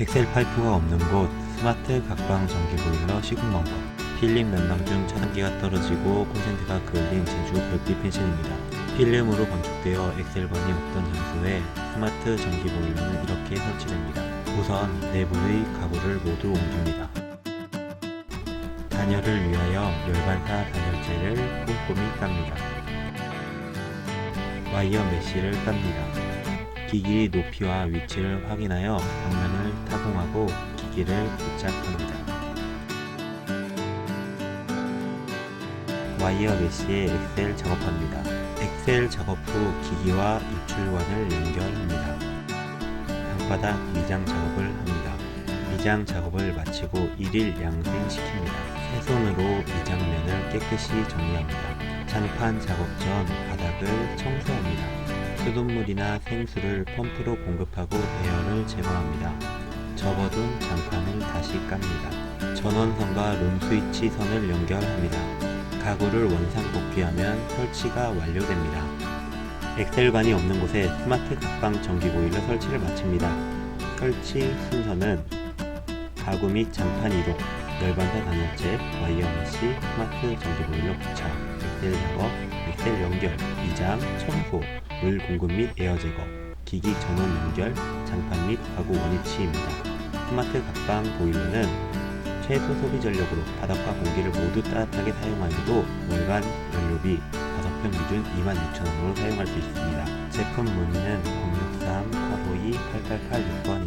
엑셀 파이프가 없는 곳 스마트 각방 전기 보일러 시공 방법 필름 면망 중 차단기가 떨어지고 콘센트가 그을린 제주 별빛 펜션입니다. 필름으로 건축되어 엑셀관이 없던 장소에 스마트 전기 보일러는 이렇게 설치됩니다. 우선 내부의 가구를 모두 옮깁니다. 단열을 위하여 열반사 단열재를 꼼꼼히 깝니다. 와이어 메쉬를 깝니다. 기기 높이와 위치를 확인하여 벽면을 타공하고 기기를 부착합니다. 와이어 메쉬에 엑셀 작업합니다. 엑셀 작업 후 기기와 입출관을 연결합니다. 방바닥 미장 작업을 합니다. 미장 작업을 마치고 1일 양생시킵니다. 새 손으로 미장면을 깨끗이 정리합니다. 장판 작업 전 바닥을 청소합니다. 수돗물이나 생수를 펌프로 공급하고 에어를 제거합니다. 접어둔 장판을 다시 깝니다. 전원선과 룸스위치 선을 연결합니다. 가구를 원상 복귀하면 설치가 완료됩니다. 엑셀관이 없는 곳에 스마트 각방 전기 보일러 설치를 마칩니다. 설치 순서는 가구 및 장판 이동, 열반사 단열재, 와이어 메시, 스마트 전기 보일러 부착, 엑셀 작업, 엑셀 연결, 이장, 청소, 물 공급 및 에어 제거, 기기 전원 연결, 장판 및 가구 원위치입니다. 스마트 각방 보일러는 최소 소비 전력으로 바닥과 공기를 모두 따뜻하게 사용하여도 월간 연료비 5평 기준 26,000원으로 사용할 수 있습니다. 제품 문의는 063-852-8886번입니다.